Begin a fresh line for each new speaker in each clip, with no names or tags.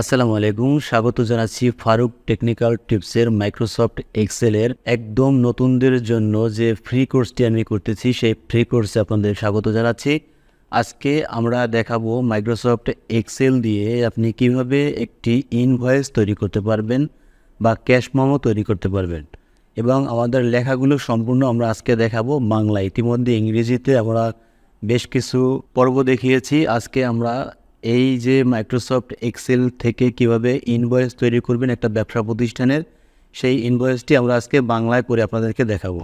আসসালামু আলাইকুম, স্বাগত জানাচ্ছি ফারুক টেকনিক্যাল টিপসের মাইক্রোসফট এক্সেলের একদম নতুনদের জন্য যে ফ্রি কোর্সটি আমি করতেছি, সেই ফ্রি কোর্সে আপনাদের স্বাগত জানাচ্ছি। আজকে আমরা দেখাবো মাইক্রোসফট এক্সেল দিয়ে আপনি কীভাবে একটি ইনভয়েস তৈরি করতে পারবেন বা ক্যাশ মেমো তৈরি করতে পারবেন। এবং আমাদের লেখাগুলো সম্পূর্ণ আমরা আজকে দেখাবো বাংলা। ইতিমধ্যে ইংরেজিতে আমরা বেশ কিছু পর্ব দেখিয়েছি। আজকে আমরা এই যে মাইক্রোসফট এক্সেল থেকে কীভাবে ইনভয়েস তৈরি করবেন একটা ব্যবসা প্রতিষ্ঠানের, সেই ইনভয়েসটি আমরা আজকে বাংলায় করে আপনাদেরকে দেখাবো।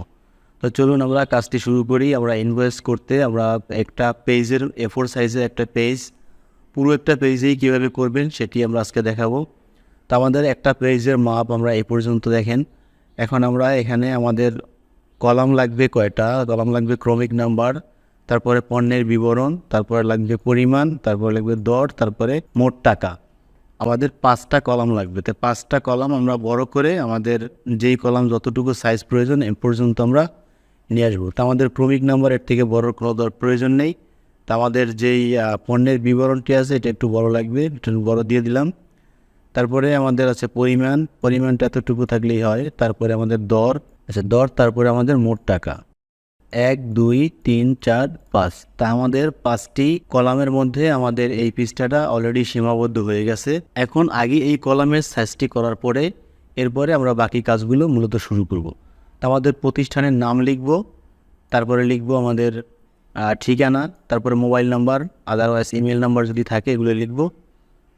তো চলুন আমরা কাজটি শুরু করি। আমরা ইনভয়েস করতে আমরা একটা পেজের এফোর সাইজের একটা পেজ পুরো একটা পেজেই কীভাবে করবেন সেটি আমরা আজকে দেখাবো। তো আমাদের একটা পেজের মাপ আমরা এ পর্যন্ত দেখেন। এখন আমরা এখানে আমাদের কলাম লাগবে কয়টা? কলাম লাগবে ক্রমিক নাম্বার। তারপরে পণ্যের বিবরণ, তারপরে লাগবে পরিমাণ, তারপরে লাগবে দর, তারপরে মোট টাকা। আমাদের পাঁচটা কলাম লাগবে। তো পাঁচটা কলাম আমরা বড় করে আমাদের যেই কলাম যতটুকু সাইজ প্রয়োজন এ পর্যন্ত আমরা নিয়ে আসব। তো আমাদের ক্রমিক নাম্বারের থেকে বড় কোনো দর প্রয়োজন নেই। তা আমাদের যেই পণ্যের বিবরণটি আছে এটা একটু বড় লাগবে, একটু বড় দিয়ে দিলাম। তারপরে আমাদের আছে পরিমাণ, পরিমাণটা এতটুকু থাকলেই হয়। তারপরে আমাদের দর আচ্ছা দর, তারপরে আমাদের মোট টাকা। এক, দুই, তিন, চার, পাঁচ। তা আমাদের পাঁচটি কলামের মধ্যে আমাদের এই পৃষ্ঠাটা অলরেডি সীমাবদ্ধ হয়ে গেছে। এখন আগে এই কলামের সাইজটি করার পরে এরপরে আমরা বাকি কাজগুলো মূলত শুরু করব। তা আমাদের প্রতিষ্ঠানের নাম লিখব, তারপরে লিখব আমাদের ঠিকানা, তারপরে mobile number otherwise email number যদি থাকে এগুলো লিখব।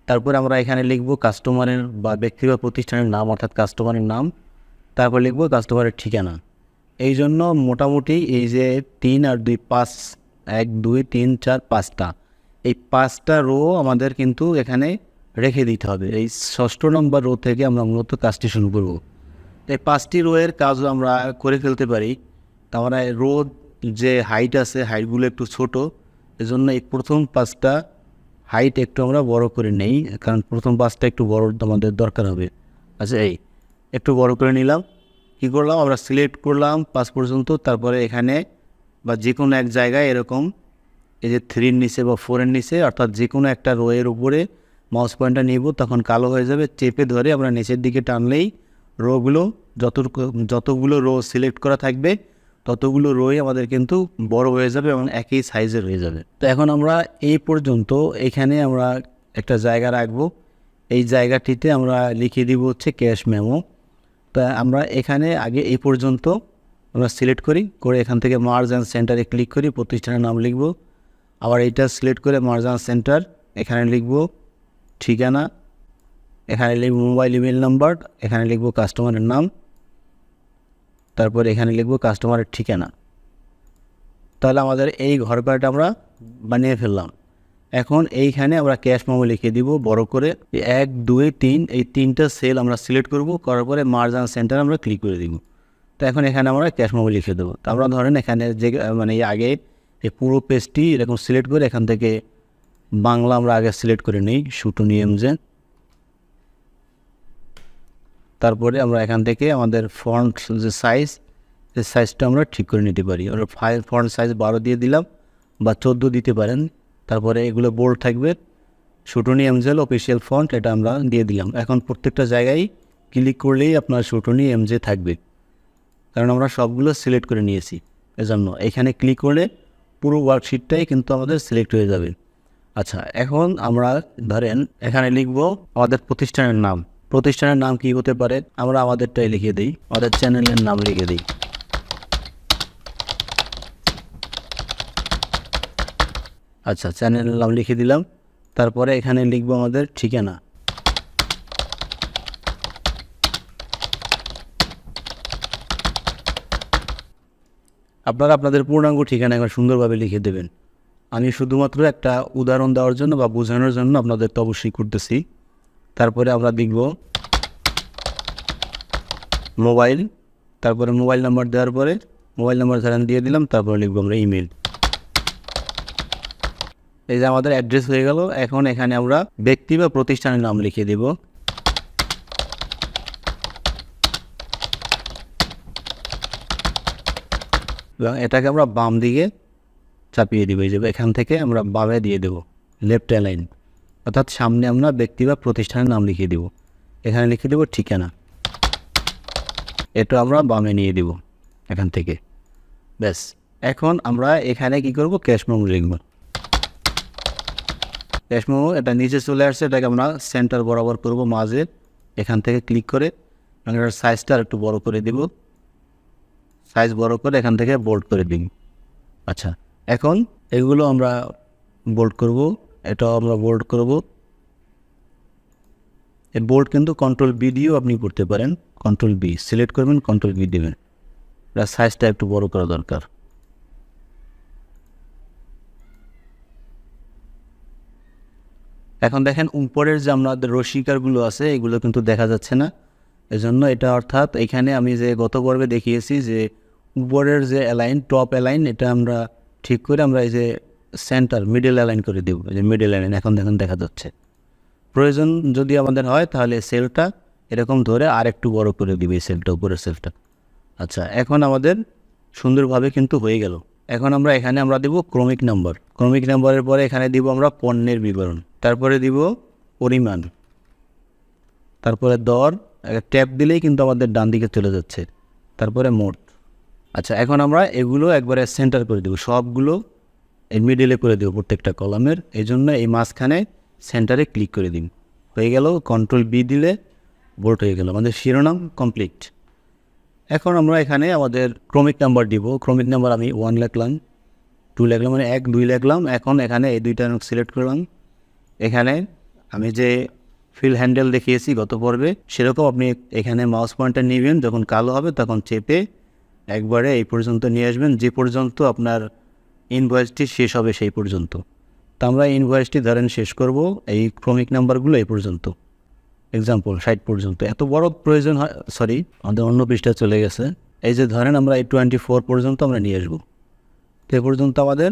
তারপর আমরা এখানে লিখব কাস্টমারের বা ব্যক্তি বা প্রতিষ্ঠানের নাম, অর্থাৎ কাস্টমারের নাম। তারপর লিখব কাস্টমারের ঠিকানা। এই জন্য মোটামুটি এই যে তিন আর দুই পাঁচ, এক, দুই, তিন, চার, পাঁচটা। এই পাঁচটা রো আমাদের কিন্তু এখানে রেখে দিতে হবে। এই ষষ্ঠ নম্বর রো থেকে আমরা মূলত কাজটি শুরু করব। এই পাঁচটি রোয়ের কাজও আমরা করে ফেলতে পারি। তা আমরা রো যে হাইট আছে হাইটগুলো একটু ছোট, এজন্য এই প্রথম পাঁচটা হাইট একটু আমরা বড় করে নেই, কারণ প্রথম পাঁচটা একটু বড় আমাদের দরকার হবে। আচ্ছা এই একটু বড় করে নিলাম। কী করলাম? আমরা সিলেক্ট করলাম পাঁচ পর্যন্ত, তারপরে এখানে বা যে কোনো এক জায়গায় এরকম এই যে থ্রির নিচে বা ফোরের নিচে, অর্থাৎ যে কোনো একটা রোয়ের উপরে মাউস পয়েন্টটা নিব, তখন কালো হয়ে যাবে, চেপে ধরে আমরা নিচের দিকে টানলেই রোগুলো যত যতগুলো রো সিলেক্ট করা থাকবে, ততগুলো রোই আমাদের কিন্তু বড় হয়ে যাবে এবং একই সাইজের হয়ে যাবে। তো এখন আমরা এই পর্যন্ত এখানে আমরা একটা জায়গা রাখব। এই জায়গাটিতে আমরা লিখে দিব হচ্ছে ক্যাশ মেমো তা আমরা এখানে আগে এই পর্যন্ত আমরা সিলেক্ট করি, করে এখান থেকে মার্জ অ্যান্ড সেন্টারে ক্লিক করি, প্রতিষ্ঠানের নাম লিখব। আবার এইটা সিলেক্ট করে মার্জ অ্যান্ড সেন্টার এখানে লিখব, ঠিকানা, এখানে লিখব মোবাইল ইমেল নাম্বার এখানে লিখব কাস্টমারের নাম, তারপর এখানে লিখব কাস্টমারের ঠিকানা। তাহলে আমাদের এই ঘর আমরা বানিয়ে ফেললাম। এখন এইখানে আমরা ক্যাশ মেমো লিখে দিব, বড় করে এক, দুই, তিন, এই তিনটা সেল আমরা সিলেক্ট করব, করার পরে মার্জান সেন্টার আমরা ক্লিক করে দিব। তো এখন এখানে আমরা ক্যাশ মেমো লিখে দেবো। তো আমরা ধরেন এখানে যে মানে আগে এই পুরো পেজটি এরকম সিলেক্ট করে এখান থেকে বাংলা আমরা আগে সিলেক্ট করে নিই শুটু নিয়ম যে। তারপরে আমরা এখান থেকে আমাদের ফন্ট যে সাইজ সেই সাইজটা আমরা ঠিক করে নিতে পারি। আমরা ফাইল ফন্ট সাইজ বারো দিয়ে দিলাম বা চোদ্দ দিতে পারেন। তারপরে এগুলো বোল্ড থাকবে। শুটনি এমজেল অফিসিয়াল ফন্ট এটা আমরা দিয়ে দিলাম। এখন প্রত্যেকটা জায়গায় ক্লিক করলেই আপনার শুটনি এমজে থাকবে। কারণ আমরা সবগুলো সিলেক্ট করে নিয়েছি। এজন্য এখানে ক্লিক করলে পুরো ওয়ার্কশিটটাই কিন্তু আমাদের সিলেক্ট হয়ে যাবে। আচ্ছা এখন আমরা ধরেন এখানে লিখব আমাদের প্রতিষ্ঠানের নাম। প্রতিষ্ঠানের নাম কি হতে পারে? আমরা আমাদেরটাই লিখে দিই। আমাদের চ্যানেলের নাম লিখে দিই। আচ্ছা চ্যানেলের নাম লিখে দিলাম। তারপরে এখানে লিখব আমাদের ঠিকানা। আপনারা আপনাদের পূর্ণাঙ্গ ঠিকানা এখন সুন্দরভাবে লিখে দেবেন। আমি শুধুমাত্র একটা উদাহরণ দেওয়ার জন্য বা বোঝানোর জন্য আপনাদের তো অবশ্যই করতেছি। তারপরে আমরা লিখব মোবাইল। তারপরে মোবাইল নাম্বার দেওয়ার পরে মোবাইল নাম্বার দিয়ে দিলাম, তারপরে লিখব আমরা ইমেল এই যে আমাদের অ্যাড্রেস হয়ে গেল, এখন এখানে আমরা ব্যক্তি বা প্রতিষ্ঠানের নাম লিখে দেব। এবং এটাকে আমরা বাম দিকে চাপিয়ে দিব, এই যে এখান থেকে আমরা বামে দিয়ে দেব লেফট অ্যালাইন অর্থাৎ সামনে আমরা ব্যক্তি বা প্রতিষ্ঠানের নাম লিখে দিব। এখানে লিখে দেবো ঠিকানা। এটা আমরা বামে নিয়ে দিব, এখান থেকে। ব্যাস, এখন আমরা এখানে কি করব? ক্যাশ মেমো লিখব। ক্যাশ এটা নিচে চলে আসছে, এটাকে আমরা সেন্টার বরাবর করব মাঝে এখান থেকে ক্লিক করে এটার সাইজটা আর একটু বড় করে দিব। সাইজ বড় করে এখান থেকে বোল্ড করে দিন আচ্ছা এখন এগুলো আমরা বোল্ড করব, এটাও আমরা বোল্ড করব। এই বোল্ড কিন্তু কন্ট্রোল বি দিয়েও আপনি করতে পারেন। কন্ট্রোল বি সিলেক্ট করবেন কন্ট্রোল বি দেবেন। এটা সাইজটা একটু বড় করা দরকার। এখন দেখেন উপরের যে আমাদের রশিকারগুলো আছে, এগুলো কিন্তু দেখা যাচ্ছে না। এজন্য এটা অর্থাৎ এখানে আমি যে গত পর্বে দেখিয়েছি যে উপরের যে অ্যালাইন টপ অ্যালাইন এটা আমরা ঠিক করে আমরা এই যে সেন্টার মিডল অ্যালাইন করে দেবো। যে মিডল অ্যালাইন এখন দেখুন দেখা যাচ্ছে। প্রয়োজন যদি আমাদের হয়, তাহলে সেলটা এরকম ধরে আর একটু বড় করে দিবে এই সেলটা উপরের সেলটা আচ্ছা এখন আমাদের সুন্দরভাবে কিন্তু হয়ে গেল। এখন আমরা এখানে আমরা দিব ক্রমিক নাম্বার ক্রমিক নাম্বারের পরে এখানে দিব আমরা পণ্যের বিবরণ। তারপরে দিব পরিমাণ। তারপরে দর ট্যাপ দিলেই কিন্তু আমাদের ডান দিকে চলে যাচ্ছে। তারপরে মোট। আচ্ছা এখন আমরা এগুলো একবারে সেন্টার করে দেবো। সবগুলো এই মিডিলে করে দেবো প্রত্যেকটা কলামের এই জন্য এই মাঝখানে সেন্টারে ক্লিক করে দিন। হয়ে গেল কন্ট্রোল বি দিলে বোল্ট হয়ে গেল। আমাদের শিরোনাম কমপ্লিট এখন আমরা এখানে আমাদের ক্রমিক নাম্বার দিব। ক্রমিক নাম্বার আমি ওয়ান লিখলাম টু লিখলাম মানে এক, দুই লিখলাম। এখন এখানে এই দুইটা সিলেক্ট করলাম। এখানে আমি যে ফিল হ্যান্ডেল দেখিয়েছি গত পর্বে, সেরকম আপনি এখানে মাউস পয়েন্টার নেবেন, যখন কালো হবে তখন চেপে একবারে এই পর্যন্ত নিয়ে আসবেন, যে পর্যন্ত আপনার ইনভয়েসটি শেষ হবে সেই পর্যন্ত। তো আমরা ইনভয়েসটি ধরেন শেষ করব, এই ক্রমিক নাম্বারগুলো এই পর্যন্ত। এক্সাম্পল ষাট পর্যন্ত। এত বড় প্রয়োজন হয় সরি আমাদের অন্য পৃষ্ঠা চলে গেছে। এই যে ধরেন আমরা এই টোয়েন্টি ফোর পর্যন্ত আমরা নিয়ে আসব। তো এ পর্যন্ত আমাদের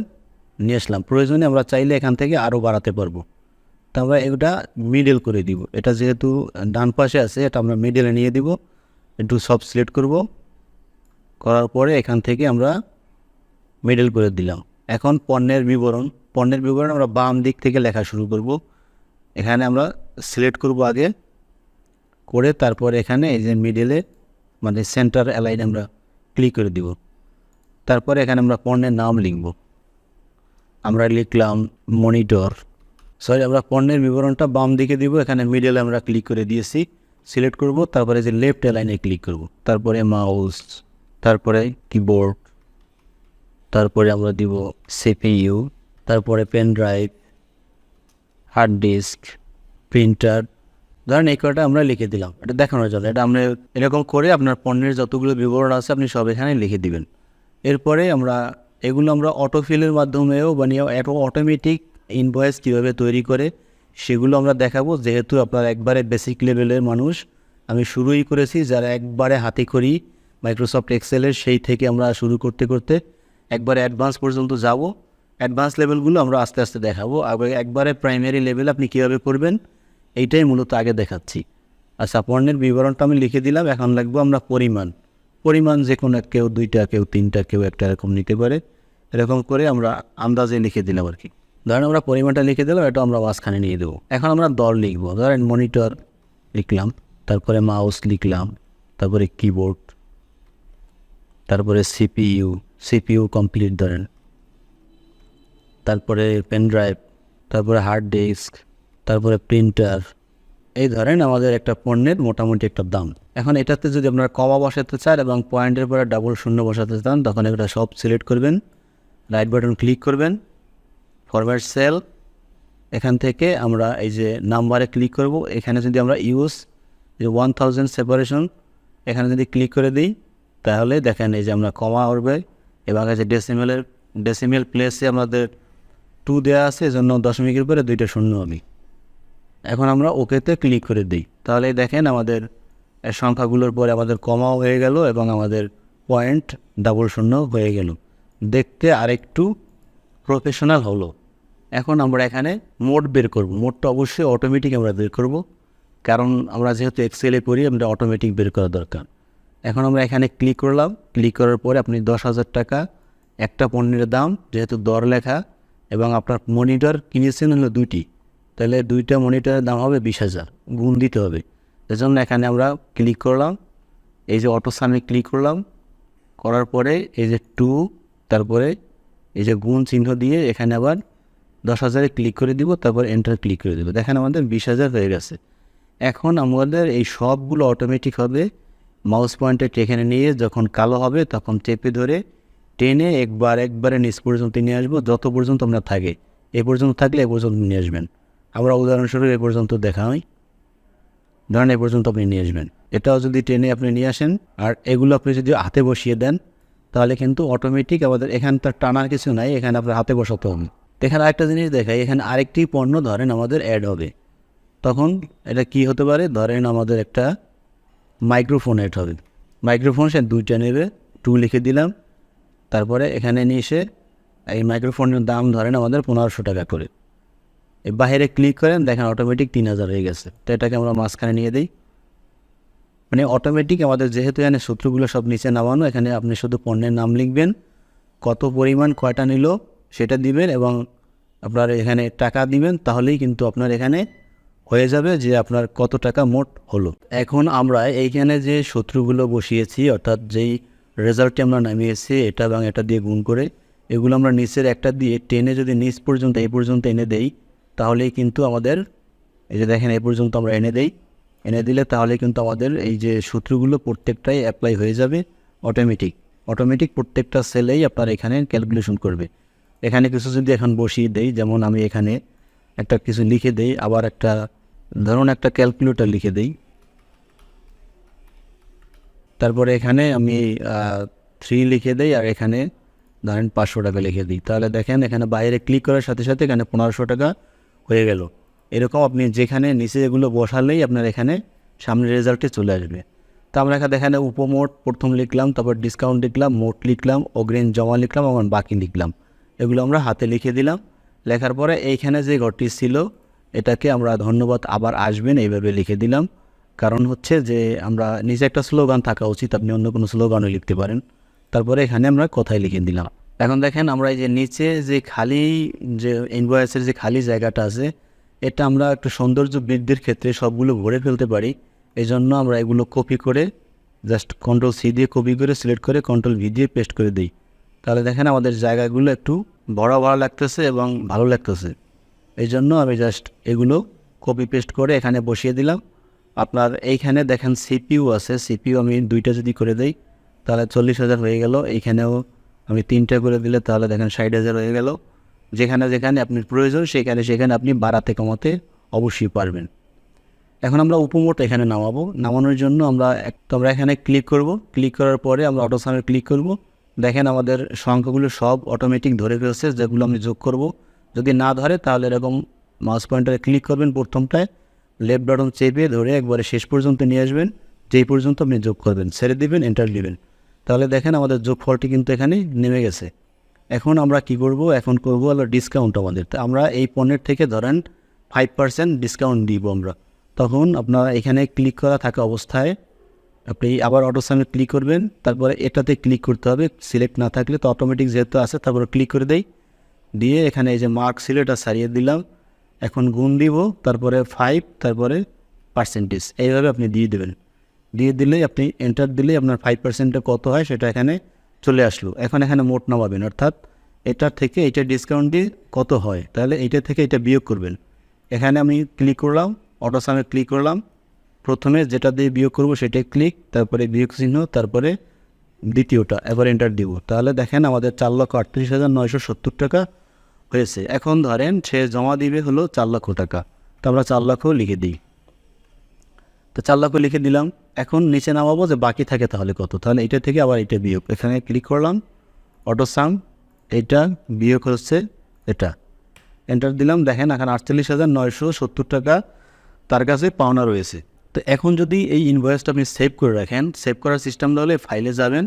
নিয়ে আসলাম। প্রয়োজনে আমরা চাইলে এখান থেকে আরও বাড়াতে পারব। তো আমরা এটা মিডল করে দিব। এটা যেহেতু ডান পাশে আছে, এটা আমরা মিডলে নিয়ে দিব। একটু সব সিলেক্ট করব। করার পরে এখান থেকে আমরা মিডল করে দিলাম। এখন পণ্যের বিবরণ। পণ্যের বিবরণ আমরা বাম দিক থেকে লেখা শুরু করব। এখানে আমরা সিলেক্ট করব আগে। করে তারপরে এখানে এই যে মিডলে মানে সেন্টার অ্যালাইন আমরা ক্লিক করে দিব। তারপরে এখানে আমরা পণ্যের নাম লিখব। আমরা লিখলাম মনিটর সরি আমরা পণ্যের বিবরণটা বাম দিকে দিব, এখানে মিডলে আমরা ক্লিক করে দিয়েছি সিলেক্ট করব, তারপরে যে লেফট অ্যালাইনে ক্লিক করব, তারপরে মাউস তারপরে কিবোর্ড তারপরে আমরা দিব সিপিইউ তারপরে pen drive hard disk printer ধরেন এই কটা আমরা লিখে দিলাম, এটা দেখানোর জন্য এটা আমরা এরকম করে আপনার পণ্যের যতগুলো বিবরণ আছে আপনি সব এখানে লিখে দিবেন। এরপরে আমরা এগুলো আমরা অটোফিলের মাধ্যমেও বানিয়ে এত অটোমেটিক ইনভয়েস কীভাবে তৈরি করে, সেগুলো আমরা দেখাবো। যেহেতু আপনার একবারে বেসিক লেভেলের মানুষ, আমি শুরুই করেছি, যারা একবারে হাতে করি মাইক্রোসফট এক্সেলের সেই থেকে আমরা শুরু করতে করতে একবারে অ্যাডভান্স পর্যন্ত যাব। অ্যাডভান্স লেভেলগুলো আমরা আস্তে আস্তে দেখাবো। আবার একবারে প্রাইমারি লেভেল আপনি কীভাবে করবেন, এইটাই মূলত আগে দেখাচ্ছি। আচ্ছা পণ্যের বিবরণটা আমি লিখে দিলাম, এখন লাগবো আমরা পরিমাণ। পরিমাণ যে কোনো কেউ, দুইটা কেউ, তিনটা কেউ একটা এরকম নিতে পারে। এরকম করে আমরা আন্দাজে লিখে দিলাম আর কি। ধরেন আমরা পরিমাণটা লিখে দিলাম এটা আমরা মাঝখানে নিয়ে দেবো। এখন আমরা দল লিখব। ধরেন মনিটর লিখলাম, তারপরে মাউস লিখলাম, তারপরে কিবোর্ড তারপরে সিপিইউ সিপিইউ কমপ্লিট ধরেন। তারপরে পেন ড্রাইভ তারপরে হার্ড ডিস্ক তারপরে প্রিন্টার এই ধরেন আমাদের একটা পণ্যের মোটামুটি একটা দাম। এখন এটাতে যদি আপনারা কমা বসাতে চান এবং পয়েন্টের পরে ডাবল শূন্য বসাতে চান, তখন এটা সব সিলেক্ট করবেন রাইট বাটন ক্লিক করবেন ফরওয়ার্ড সেল এখান থেকে আমরা এই যে নাম্বারে ক্লিক করব। এখানে যদি আমরা ইউজ যে ওয়ান থাউজেন্ড সেপারেশন এখানে যদি ক্লিক করে দিই, তাহলে দেখেন এই যে আমরা কমা উঠবে। এবং যে ডেসিমেলের ডেসিমেল প্লেসে আমাদের টু দেওয়া আছে, এজন্য দশমিকের পরে দুইটা শূন্য আমি। এখন আমরা ওকেতে ক্লিক করে দিই। তাহলে দেখেন আমাদের সংখ্যাগুলোর পরে আমাদের কমাও হয়ে গেল এবং আমাদের পয়েন্ট ডাবল শূন্য হয়ে গেল। দেখতে আরেকটু প্রফেশনাল হলো। এখন আমরা এখানে মোড বের করব। মোডটা অবশ্যই অটোমেটিক আমরা বের করব। কারণ আমরা যেহেতু এক্সেলে করি আমরা অটোমেটিক বের করা দরকার। এখন আমরা এখানে ক্লিক করলাম। ক্লিক করার পরে আপনি দশ হাজার টাকা, একটা পণ্যের দাম, যেহেতু দর লেখা, এবং আপনার মনিটর কিনেছেন হলো দুইটি। তাহলে দুইটা মনিটরের দাম হবে বিশ হাজার, গুণ দিতে হবে। এজন্য এখানে আমরা ক্লিক করলাম। এই যে অটো সামে ক্লিক করলাম। করার পরে এই যে টু তারপরে এই যে গুণ চিহ্ন দিয়ে এখানে আবার দশ হাজারে ক্লিক করে দিব, তারপর এন্টার ক্লিক করে দেবো। দেখেন আমাদের বিশ হাজার হয়ে গেছে। এখন আমাদের এই সবগুলো অটোমেটিক হবে। মাউস পয়েন্টার এখানে নিয়ে যখন কালো হবে, তখন চেপে ধরে টেনে একবার একবারে নিচ পর্যন্ত নিয়ে আসব, যত পর্যন্ত আমরা থাকে। এ পর্যন্ত থাকলে এ পর্যন্ত নিয়ে আসবেন। আমরা উদাহরণস্বরূপ এ পর্যন্ত দেখা হয়। ধরেন এ পর্যন্ত আপনি নিয়ে আসবেন। এটাও যদি টেনে আপনি নিয়ে আসেন, আর এগুলো আপনি যদি হাতে বসিয়ে দেন, তাহলে কিন্তু অটোমেটিক আমাদের এখানে তার টানার কিছু নাই, এখানে আপনার হাতে বসাতে হবে। এখানে আরেকটা জিনিস দেখাই, এখানে আরেকটি পণ্য ধরেন আমাদের অ্যাড হবে তখন এটা কি হতে পারে? ধরেন আমাদের একটা মাইক্রোফোন অ্যাড হবে। মাইক্রোফোন সে দুইটা নেবে টু লিখে দিলাম, তারপরে এখানে নিয়ে এসে এই মাইক্রোফোনের দাম ধরেন আমাদের পনেরোশো টাকা করে। এই বাইরে ক্লিক করেন, দেখেন অটোমেটিক তিন হাজার হয়ে গেছে। তো এটাকে আমরা মাঝখানে নিয়ে দিই। মানে অটোমেটিক আমাদের যেহেতু এখানে সূত্রগুলো সব নিচে নামানো, এখানে আপনি শুধু পণ্যের নাম লিখবেন, কত পরিমাণ কয়টা নিল সেটা দিবেন এবং আপনার এখানে টাকা দিবেন, তাহলেই কিন্তু আপনার এখানে হয়ে যাবে যে আপনার কত টাকা মোট হলো। এখন আমরা এইখানে যে শত্রুগুলো বসিয়েছি, অর্থাৎ যেই রেজাল্টটি আমরা নামিয়েছি, এটা এবং এটা দিয়ে গুণ করে, এগুলো আমরা নিচের একটা দিয়ে টেনে যদি নিচ পর্যন্ত, এই পর্যন্ত এনে দেই, তাহলেই কিন্তু আমাদের, এই যে দেখেন, এই পর্যন্ত আমরা এনে দেই। এনে দিলে তাহলে কিন্তু আমাদের এই যে সূত্রগুলো প্রত্যেকটাই অ্যাপ্লাই হয়ে যাবে অটোমেটিক অটোমেটিক প্রত্যেকটা সেলেই আপনার এখানে ক্যালকুলেশন করবে। এখানে কিছু যদি এখন বসিয়ে দেই, যেমন আমি এখানে একটা কিছু লিখে দেই, আবার একটা ধরুন একটা ক্যালকুলেটর লিখে দেই। তারপরে এখানে আমি থ্রি লিখে দেই আর এখানে ধরেন পাঁচশো টাকা লিখে দিই। তাহলে দেখেন এখানে বাইরে ক্লিক করার সাথে সাথে এখানে পনেরোশো টাকা হয়ে গেল। এরকম আপনি যেখানে নিচে এগুলো বসালেই আপনার এখানে সামনের রেজাল্টে চলে আসবে। তো আমরা এখানে এখানে উপমোট, প্রথম লিখলাম, তারপর ডিসকাউন্ট লিখলাম, মোট লিখলাম, অগ্রিম জমা লিখলাম এবং বাকি লিখলাম। এগুলো আমরা হাতে লিখে দিলাম। লেখার পরে এইখানে যে ঘরটি ছিল, এটাকে আমরা ধন্যবাদ আবার আসবেন এইভাবে লিখে দিলাম। কারণ হচ্ছে যে আমরা নিজে একটা স্লোগান থাকা উচিত, আপনি অন্য কোনো স্লোগানও লিখতে পারেন। তারপরে এখানে আমরা কথাই লিখে দিলাম? এখন দেখেন আমরা এই যে নিচে যে খালি যে ইনভয়েসের যে খালি জায়গাটা আছে, এটা আমরা একটু সৌন্দর্য বৃদ্ধির ক্ষেত্রে সবগুলো ভরে ফেলতে পারি। এই জন্য আমরা এগুলো কপি করে জাস্ট কন্ট্রোল সি দিয়ে কপি করে সিলেক্ট করে কন্ট্রোল ভি দিয়ে পেস্ট করে দিই। তাহলে দেখেন আমাদের জায়গাগুলো একটু বড় বড় লাগতেছে এবং ভালো লাগতেছে। এই জন্য আমি জাস্ট এগুলো কপি পেস্ট করে এখানে বসিয়ে দিলাম। আপনার এইখানে দেখেন সিপিইউ আছে। সিপিইউ আমি দুইটা যদি করে দেই, তাহলে চল্লিশ হাজার হয়ে গেল। এইখানেও আমি তিনটা করে দিলে তাহলে দেখেন ষাট হাজার হয়ে গেল। যেখানে যেখানে আপনার প্রয়োজন, সেখানে সেখানে আপনি বাড়াতে কমাতে অবশ্যই পারবেন। এখন আমরা উপমোট এখানে নামাবো। নামানোর জন্য আমরা এক তো আমরা এখানে ক্লিক করব। ক্লিক করার পরে আমরা অটোসামে ক্লিক করব। দেখেন আমাদের সংখ্যাগুলো সব অটোমেটিক ধরে ফেলছে, যেগুলো আমি যোগ করব। যদি না ধরে, তাহলে এরকম মাউস পয়েন্টারে ক্লিক করবেন প্রথমটায় লেফট বাটন চেপে ধরে একবারে শেষ পর্যন্ত নিয়ে আসবেন, যেই পর্যন্ত আপনি যোগ করবেন, ছেড়ে দিবেন এন্টার দিবেন। তাহলে দেখেন আমাদের যোগফলটি কিন্তু এখানে নেমে গেছে। এখন আমরা কি করব? এখন করব হলো ডিসকাউন্ট আমাদের। তো আমরা এই পণ্যের থেকে ধরেন ফাইভ পার্সেন্ট ডিসকাউন্ট দিব আমরা। তখন আপনারা এখানে ক্লিক করা থাকা অবস্থায় আপনি আবার অটোসামে ক্লিক করবেন, তারপরে এটাতে ক্লিক করতে হবে সিলেক্ট না থাকলে তো অটোমেটিক যেহেতু আছে, তারপরে ক্লিক করে দেই। দিয়ে এখানে এই যে মার্ক সিলেটা সারিয়ে দিলাম। এখন গুণ দিব, তারপরে ফাইভ তারপরে পার্সেন্টেজ এইভাবে আপনি দিয়ে দেবেন। দিয়ে দিলেই আপনি এন্টার দিলেই আপনার ফাইভ পার্সেন্টে কত হয়, সেটা এখানে চলে আসলো। এখন এখানে মোট নামাবেন, অর্থাৎ এটার থেকে এটা ডিসকাউন্ট দিয়ে কত হয়, তাহলে এইটা থেকে এটা বিয়োগ করবেন। এখানে আমি ক্লিক করলাম অটোসামে ক্লিক করলাম প্রথমে যেটা দিয়ে বিয়োগ করব সেটাই ক্লিক তারপরে বিয়োগ চিহ্ন, তারপরে দ্বিতীয়টা, এবার এন্টার দিব। তাহলে দেখেন আমাদের চার লক্ষ আটত্রিশ হাজার নয়শো সত্তর টাকা হয়েছে। এখন ধরেন সে জমা দিবে হলো চার লক্ষ টাকা। তো আমরা চার লক্ষ লিখে দিই। তো চার লক্ষ লিখে দিলাম। এখন নিচে নামাবো যে বাকি থাকে তাহলে কত? তাহলে এটা থেকে আবার এটা বিয়োগ। এখানে ক্লিক করলাম। অটো সাম এটা বিয়োগ হচ্ছে এটা। এন্টার দিলাম। দেখেন এখন আটচল্লিশ হাজার নয়শো সত্তর টাকা তার কাছে পাওনা রয়েছে। তো এখন যদি এই ইনভয়েসটা আপনি সেভ করে রাখেন সেভ করার সিস্টেম তাহলে ফাইলে যাবেন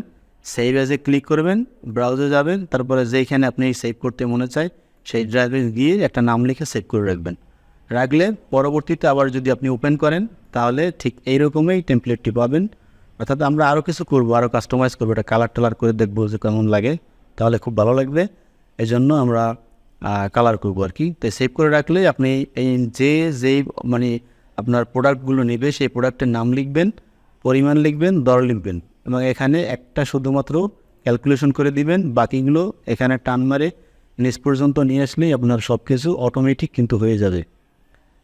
সেভ অ্যাজে ক্লিক করবেন ব্রাউজে যাবেন, তারপরে যেইখানে আপনি সেভ করতে মনে চায়, সেই ড্রাইভে গিয়ে একটা নাম লিখে সেভ করে রাখবেন। রাখলে পরবর্তীতে আবার যদি আপনি ওপেন করেন, তাহলে ঠিক এইরকমই টেমপ্লেটটি পাবেন। অর্থাৎ আমরা আরও কিছু করব আরও কাস্টমাইজ করব এটা কালার টালার করে দেখব যে কেমন লাগে, তাহলে খুব ভালো লাগবে। এই জন্য আমরা কালার করব আর কি। তো সেভ করে রাখলে আপনি এই যে, যেই মানে আপনার প্রোডাক্টগুলো নেবে, সেই প্রোডাক্টের নাম লিখবেন, পরিমাণ লিখবেন, দর লিখবেন এবং এখানে একটা শুধুমাত্র ক্যালকুলেশন করে দিবেন। বাকিগুলো এখানে টান মারে নিচ পর্যন্ত নিয়ে আসলেই আপনার সব কিছু অটোমেটিক কিন্তু হয়ে যাবে।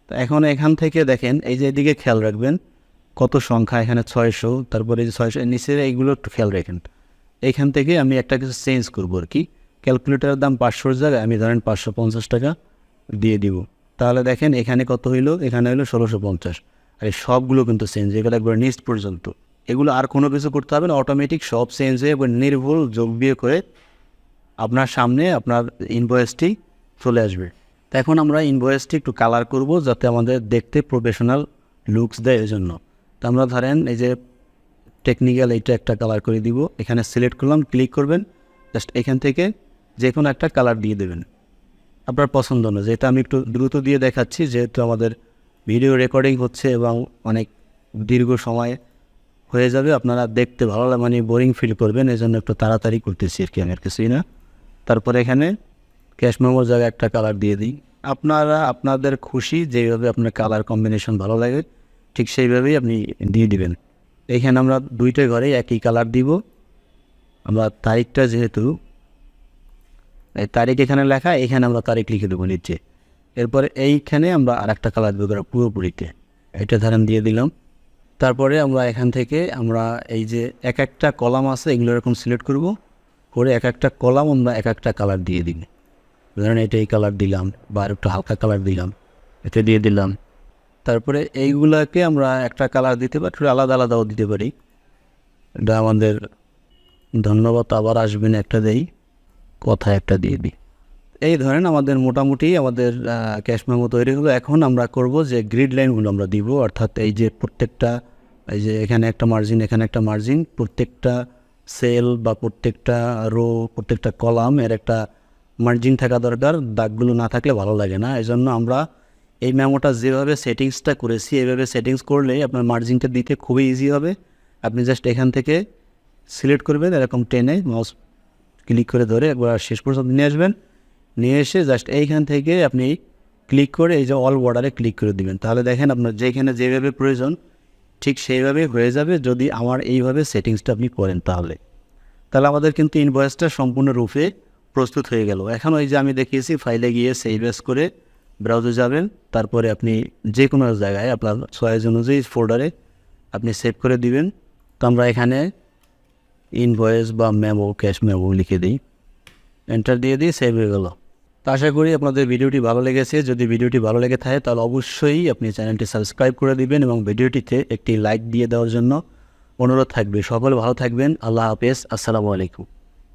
তো এখন এখান থেকে দেখেন, এই যে এদিকে খেয়াল রাখবেন, কত সংখ্যা, এখানে ছয়শো, তারপরে এই যে ছয়শো নিচের এইগুলো একটু খেয়াল রাখেন। এইখান থেকে আমি একটা কিছু চেঞ্জ করব আর কি। ক্যালকুলেটারের দাম পাঁচশোর জায়গায় আমি ধরেন পাঁচশো পঞ্চাশ টাকা দিয়ে দিব। তাহলে দেখেন এখানে কত হইল? এখানে হইল ষোলোশো পঞ্চাশ। আর এই সবগুলো কিন্তু চেঞ্জ এগুলো একবার নিচ পর্যন্ত। এগুলো আর কোনো কিছু করতে হবে না অটোমেটিক সব চেঞ্জ হয়ে একবার নির্ভুল যোগ বিয়ে করে আপনার সামনে আপনার ইনভয়েসটি চলে আসবে। তো এখন আমরা ইনভয়েসটি একটু কালার করব যাতে আমাদের দেখতে প্রফেশনাল লুকস দেয় এই জন্য তো আমরা ধরেন এই যে টেকনিক্যাল এইটা একটা কালার করে দিব। এখানে সিলেক্ট করলাম ক্লিক করবেন। জাস্ট এখান থেকে যে কোনো একটা কালার দিয়ে দেবেন। আপনার পছন্দ না, যেটা আমি একটু দ্রুত দিয়ে দেখাচ্ছি, যেহেতু আমাদের ভিডিও রেকর্ডিং হচ্ছে এবং অনেক দীর্ঘ সময় হয়ে যাবে, আপনারা দেখতে ভালো লাগে মানে বোরিং ফিল করবেন এই জন্য একটু তাড়াতাড়ি করতেছি আর কি আমি আর কিছুই না। তারপরে এখানে ক্যাশ মেমোর জায়গায় একটা কালার দিয়ে দিই। আপনারা, আপনাদের খুশি, যেভাবে আপনার কালার কম্বিনেশন ভালো লাগে, ঠিক সেইভাবেই আপনি দিয়ে দিবেন। এখানে আমরা দুইটা ঘরে একই কালার দিব। আমরা তারিখটা যেহেতু তারিখ এখানে লেখা, এখানে আমরা তারিখ লিখে দেবো নিচে। এরপরে এইখানে আমরা আর একটা কালার দেবো পুরোপুরিতে। এটা ধরেন দিয়ে দিলাম। তারপরে আমরা এখান থেকে আমরা এই যে এক একটা কলাম আছে, এগুলো এরকম সিলেক্ট করব। করে এক একটা কলাম আমরা এক একটা কালার দিয়ে দিই। ধরেন এটা এই কালার দিলাম বা একটু হালকা কালার দিলাম এটা দিয়ে দিলাম। তারপরে এইগুলাকে আমরা একটা কালার দিতে পারি, একটু আলাদা আলাদাও দিতে পারি। এটা আমাদের ধন্যবাদ, আবার আসবেন একটা দেই। কথা একটা দিয়ে দিই। এই ধরেন আমাদের মোটামুটি আমাদের ক্যাশ মেমো তৈরি হলো। এখন আমরা করব যে গ্রিড লাইনগুলো আমরা দিব, অর্থাৎ এই যে প্রত্যেকটা, এই যে এখানে একটা মার্জিন এখানে একটা মার্জিন প্রত্যেকটা সেল বা প্রত্যেকটা রো প্রত্যেকটা কলাম এর একটা মার্জিন থাকা দরকার। দাগগুলো না থাকলে ভালো লাগে না। এই জন্য আমরা এই মেমোটা যেভাবে সেটিংসটা করেছি, এইভাবে সেটিংস করলে আপনার মার্জিনটা দিতে খুবই ইজি হবে। আপনি জাস্ট এখান থেকে সিলেক্ট করবেন, এরকম টেনে মাউস ক্লিক করে ধরে একবার শেষ পর্যন্ত নিয়ে আসবেন। নিয়ে এসে জাস্ট এইখান থেকে আপনি ক্লিক করে এই যে অল বর্ডারে ক্লিক করে দিবেন। তাহলে দেখেন আপনার যেখানে যেভাবে প্রয়োজন, ঠিক সেইভাবে হয়ে যাবে যদি আমার এইভাবে সেটিংসটা আপনি করেন তাহলে। তাহলে আমাদের কিন্তু ইনভয়েসটা সম্পূর্ণরূপে প্রস্তুত হয়ে গেল। এখন ওই যে আমি দেখিয়েছি ফাইলে গিয়ে সেভ করে ব্রাউজে যাবেন। তারপরে আপনি যে কোনো জায়গায় আপনার চয়েস অনুযায়ী ফোল্ডারে আপনি সেভ করে দিবেন। তো আমরা এখানে ইনভয়েস বা মেমো ক্যাশ মেমো লিখে দিই। এন্টার দিয়ে দিই সেভ হয়ে গেল। তো আশা করি আপনাদের ভিডিওটি ভালো লেগেছে। যদি ভিডিওটি ভালো লেগে থাকে, তাহলে অবশ্যই আপনি চ্যানেলটি সাবস্ক্রাইব করে দিবেন এবং ভিডিওটিতে একটি লাইক দিয়ে দেওয়ার জন্য অনুরোধ থাকবে। সকলে ভালো থাকবেন। আল্লাহ হাফেজ। আসসালামু আলাইকুম।